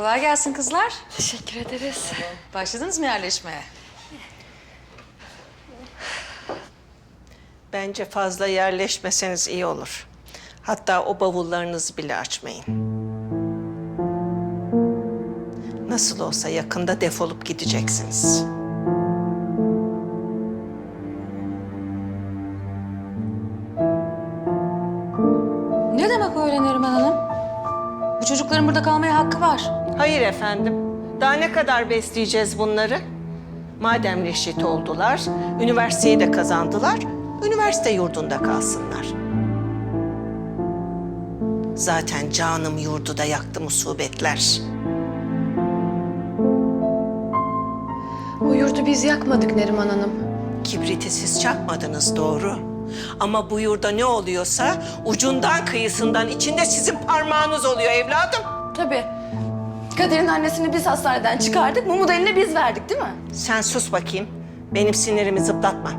Kolay gelsin kızlar. Teşekkür ederiz. Başladınız mı yerleşmeye? Bence fazla yerleşmeseniz iyi olur. Hatta o bavullarınızı bile açmayın. Nasıl olsa yakında defolup gideceksiniz. Ne demek öyle Neriman Hanım? Bu çocukların burada kalmaya hakkı var. Hayır efendim. Daha ne kadar besleyeceğiz bunları? Madem reşit oldular, üniversiteyi de kazandılar, üniversite yurdunda kalsınlar. Zaten canım yurdu da yaktı musibetler. O yurdu biz yakmadık Neriman Hanım. Kibriti siz çakmadınız doğru. Ama bu yurda ne oluyorsa ucundan kıyısından içinde sizin parmağınız oluyor evladım. Tabii. Kader'in annesini biz hastaneden çıkardık. Mumut eline biz verdik değil mi? Sen sus bakayım. Benim sinirimi zıplatma.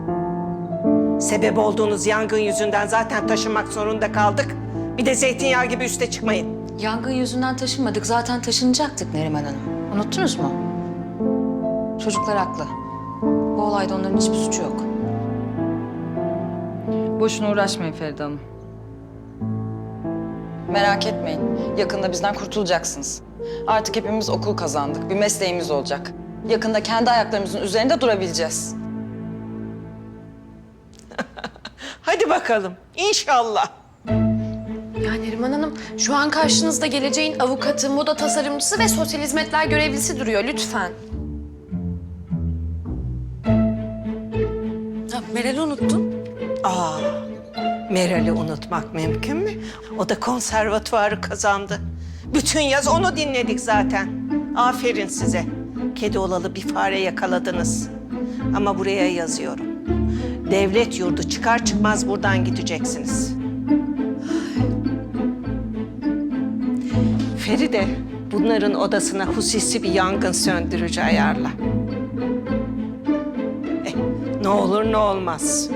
Sebep olduğunuz yangın yüzünden zaten taşınmak zorunda kaldık. Bir de zeytinyağı gibi üste çıkmayın. Yangın yüzünden taşınmadık. Zaten taşınacaktık Neriman Hanım. Unuttunuz mu? Çocuklar haklı. Bu olayda onların hiçbir suçu yok. Boşuna uğraşmayın Feride Hanım. Merak etmeyin. Yakında bizden kurtulacaksınız. Artık hepimiz okul kazandık. Bir mesleğimiz olacak. Yakında kendi ayaklarımızın üzerinde durabileceğiz. Hadi bakalım. İnşallah. Ya Neriman Hanım şu an karşınızda geleceğin avukatı, moda tasarımcısı ve sosyal hizmetler görevlisi duruyor lütfen. Ha, Meral'i unuttun. Aa, Meral'i unutmak mümkün mü? O da konservatuvarı kazandı. Bütün yaz onu dinledik zaten. Aferin size. Kedi olalı bir fare yakaladınız. Ama buraya yazıyorum. Devlet yurdu çıkar çıkmaz buradan gideceksiniz. Feride, bunların odasına hususi bir yangın söndürücü ayarla. Eh, ne olur ne olmaz.